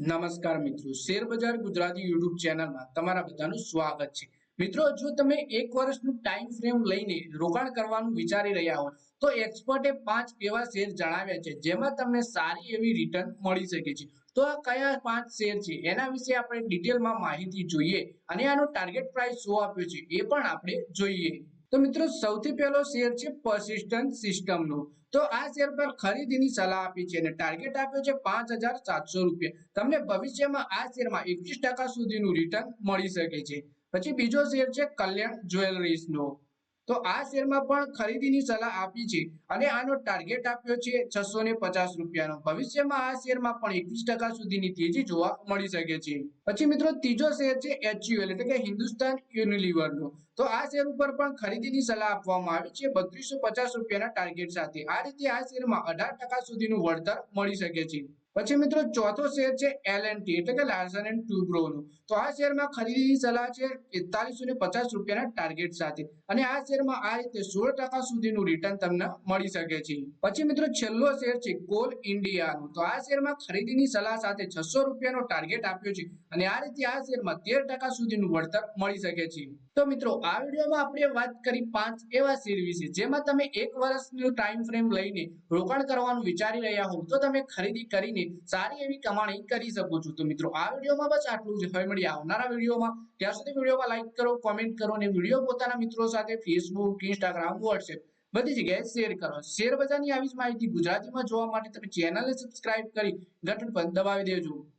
નમસ્કાર મિત્રો. શેર બજાર ગુજરાતી યુટ્યુબ ચેનલમાં તમારા બધાનું સ્વાગત છે. મિત્રો, જો તમે એક વર્ષનું ટાઈમ ફ્રેમ લઈને રોકાણ કરવાનું વિચારી રહ્યા હો તો એક્સપર્ટે પાંચ એવા શેર જણાવ્યા છે, જેમાં તમને સારી એવી રિટર્ન મળી શકે છે. તો આ કયા પાંચ શેર છે, એના વિશે આપણે ડિટેલમાં માહિતી જોઈએ અને આનો ટાર્ગેટ પ્રાઇસ શું આપ્યો છે, એ પણ આપણે જોઈએ. તો મિત્રો, સૌથી પહેલો શેર છે પર્સિસ્ટન્ટ સિસ્ટમનો તો આ શેર પર ખરીદીની સલાહ આપી છે અને ટાર્ગેટ આપ્યો છે પાંચ હજાર સાતસો રૂપિયા. તમને ભવિષ્યમાં આ શેરમાં એકવીસ ટકા સુધીનું રિટર્ન મળી શકે છે. પછી બીજો શેર છે કલ્યાણ જ્વેલરીઝનો. તો આ શેરમાં પણ ખરીદીની સલાહ આપી છે અને આનો ટાર્ગેટ આપ્યો છે છસો ને પચાસ રૂપિયાનો. ભવિષ્યમાં આ શેરમાં પણ એકવીસ ટકા સુધીની તેજી જોવા મળી શકે છે. પછી મિત્રો ત્રીજો શેર છે એચયુએલ એટલે કે હિન્દુસ્તાન યુનિલિવરનો. તો આ શેર ઉપર પણ ખરીદીની સલાહ આપવામાં આવી છે બત્રીસો પચાસ રૂપિયાના ટાર્ગેટ સાથે. આ રીતે આ શેરમાં અઢાર ટકા સુધીનું વળતર મળી શકે છે. પછી મિત્રો ચોથો શેર છે એલએનટી એટલે કે લાર્સન એન્ડ ટુબ્રો નો તો આ શેરમાં ખરીદીની સલાહ છે એકતાલીસો ને પચાસ રૂપિયાના ટાર્ગેટ સાથે. અને આ શેરમાં આ રીતે સોળ ટકા સુધીનું રિટર્ન તમને મળી શકે છે. પછી મિત્રો છેલ્લો શેર છે કોલ ઇન્ડિયાનો તો આ શેરમાં ખરીદીની સલાહ સાથે છસો રૂપિયાનો ટાર્ગેટ આપ્યો છે અને આ રીતે આ શેરમાં તેર ટકા સુધીનું વળતર મળી શકે છે. તો મિત્રો આ વિડીયોમાં આપણે વાત કરી પાંચ એવા શેર વિશે, જેમાં તમે એક વર્ષનું ટાઈમ ફ્રેમ લઈને રોકાણ કરવાનું વિચારી રહ્યા હો તો તમે ખરીદી કરીને સારી એવી કમાણી કરી શકો છો. તો મિત્રો, આ વિડીયોમાં બસ આટલું જ. હવે મળી આવનારા વિડીયોમાં. ત્યાં સુધી વિડીયોમાં લાઈક કરો કોમેન્ટ કરો અને વીડિયો પોતાના મિત્રો સાથે ફેસબુક ઇન્સ્ટાગ્રામ વોટ્સએપ બધી જગ્યાએ શેર કરો. શેર બજારની આવી જ માહિતી ગુજરાતીમાં જોવા માટે તમે ચેનલને સબસ્ક્રાઇબ કરી ઘંટડી પર દબાવી દેજો.